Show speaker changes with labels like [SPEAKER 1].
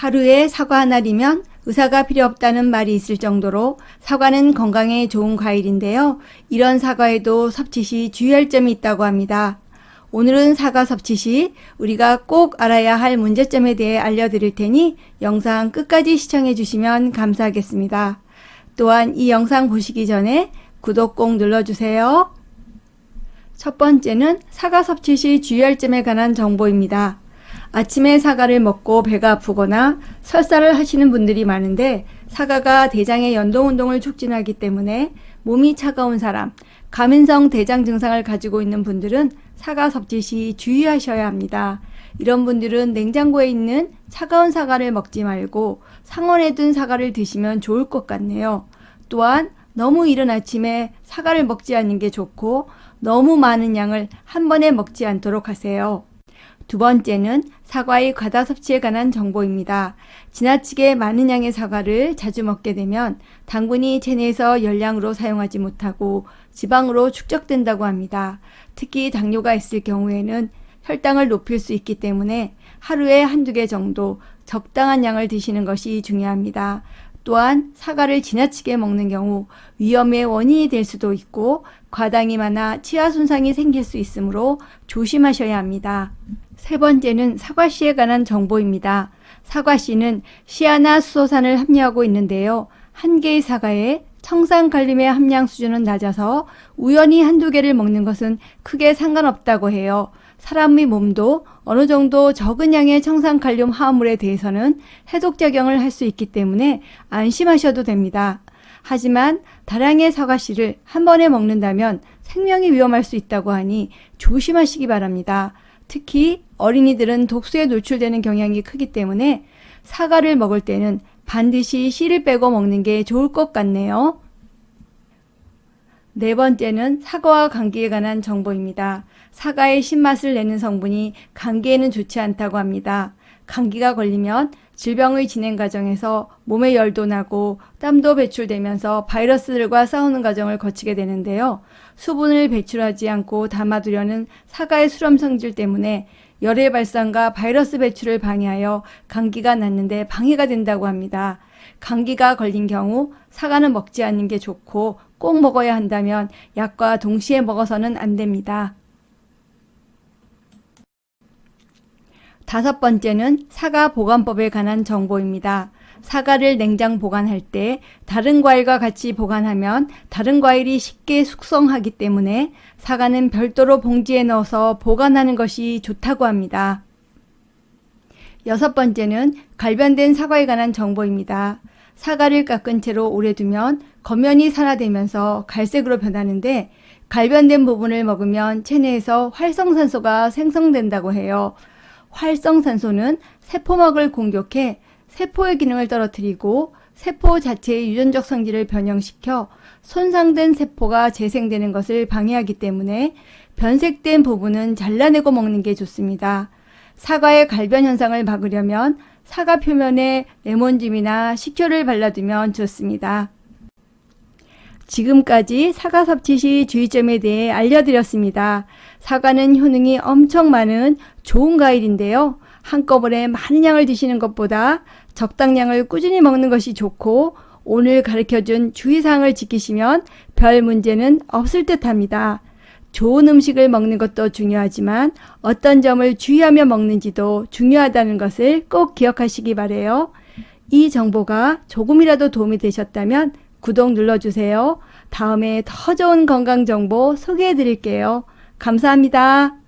[SPEAKER 1] 하루에 사과 하나리면 의사가 필요 없다는 말이 있을 정도로 사과는 건강에 좋은 과일인데요. 이런 사과에도 섭취 시 주의할 점이 있다고 합니다. 오늘은 사과 섭취 시 우리가 꼭 알아야 할 문제점에 대해 알려드릴 테니 영상 끝까지 시청해 주시면 감사하겠습니다. 또한 이 영상 보시기 전에 구독 꼭 눌러주세요. 첫 번째는 사과 섭취 시 주의할 점에 관한 정보입니다. 아침에 사과를 먹고 배가 아프거나 설사를 하시는 분들이 많은데 사과가 대장의 연동 운동을 촉진하기 때문에 몸이 차가운 사람, 가민성 대장 증상을 가지고 있는 분들은 사과 섭취 시 주의하셔야 합니다. 이런 분들은 냉장고에 있는 차가운 사과를 먹지 말고 상온에 둔 사과를 드시면 좋을 것 같네요. 또한 너무 이른 아침에 사과를 먹지 않는 게 좋고 너무 많은 양을 한 번에 먹지 않도록 하세요. 두 번째는 사과의 과다 섭취에 관한 정보입니다. 지나치게 많은 양의 사과를 자주 먹게 되면 당분이 체내에서 열량으로 사용하지 못하고 지방으로 축적된다고 합니다. 특히 당뇨가 있을 경우에는 혈당을 높일 수 있기 때문에 하루에 한두 개 정도 적당한 양을 드시는 것이 중요합니다. 또한 사과를 지나치게 먹는 경우 위험의 원인이 될 수도 있고 과당이 많아 치아 손상이 생길 수 있으므로 조심하셔야 합니다. 세 번째는 사과씨에 관한 정보입니다. 사과씨는 시아나 수소산을 함유하고 있는데요. 한 개의 사과에 청산칼륨의 함량 수준은 낮아서 우연히 한두 개를 먹는 것은 크게 상관없다고 해요. 사람의 몸도 어느 정도 적은 양의 청산칼륨 화합물에 대해서는 해독작용을 할 수 있기 때문에 안심하셔도 됩니다. 하지만 다량의 사과씨를 한 번에 먹는다면 생명이 위험할 수 있다고 하니 조심하시기 바랍니다. 특히 어린이들은 독소에 노출되는 경향이 크기 때문에 사과를 먹을 때는 반드시 씨를 빼고 먹는 게 좋을 것 같네요. 네 번째는 사과와 감기에 관한 정보입니다. 사과의 신맛을 내는 성분이 감기에는 좋지 않다고 합니다. 감기가 걸리면 질병의 진행 과정에서 몸에 열도 나고 땀도 배출되면서 바이러스들과 싸우는 과정을 거치게 되는데요. 수분을 배출하지 않고 담아두려는 사과의 수렴 성질 때문에 열의 발산과 바이러스 배출을 방해하여 감기가 났는데 방해가 된다고 합니다. 감기가 걸린 경우 사과는 먹지 않는 게 좋고 꼭 먹어야 한다면 약과 동시에 먹어서는 안 됩니다. 다섯 번째는 사과 보관법에 관한 정보입니다. 사과를 냉장 보관할 때 다른 과일과 같이 보관하면 다른 과일이 쉽게 숙성하기 때문에 사과는 별도로 봉지에 넣어서 보관하는 것이 좋다고 합니다. 여섯 번째는 갈변된 사과에 관한 정보입니다. 사과를 깎은 채로 오래 두면 겉면이 산화되면서 갈색으로 변하는데 갈변된 부분을 먹으면 체내에서 활성산소가 생성된다고 해요. 활성산소는 세포막을 공격해 세포의 기능을 떨어뜨리고 세포 자체의 유전적 성질을 변형시켜 손상된 세포가 재생되는 것을 방해하기 때문에 변색된 부분은 잘라내고 먹는 게 좋습니다. 사과의 갈변 현상을 막으려면 사과 표면에 레몬즙이나 식초를 발라두면 좋습니다. 지금까지 사과 섭취 시 주의점에 대해 알려드렸습니다. 사과는 효능이 엄청 많은 좋은 과일인데요. 한꺼번에 많은 양을 드시는 것보다 적당량을 꾸준히 먹는 것이 좋고 오늘 가르쳐준 주의사항을 지키시면 별 문제는 없을 듯 합니다. 좋은 음식을 먹는 것도 중요하지만 어떤 점을 주의하며 먹는지도 중요하다는 것을 꼭 기억하시기 바래요. 이 정보가 조금이라도 도움이 되셨다면 구독 눌러주세요. 다음에 더 좋은 건강 정보 소개해 드릴게요. 감사합니다.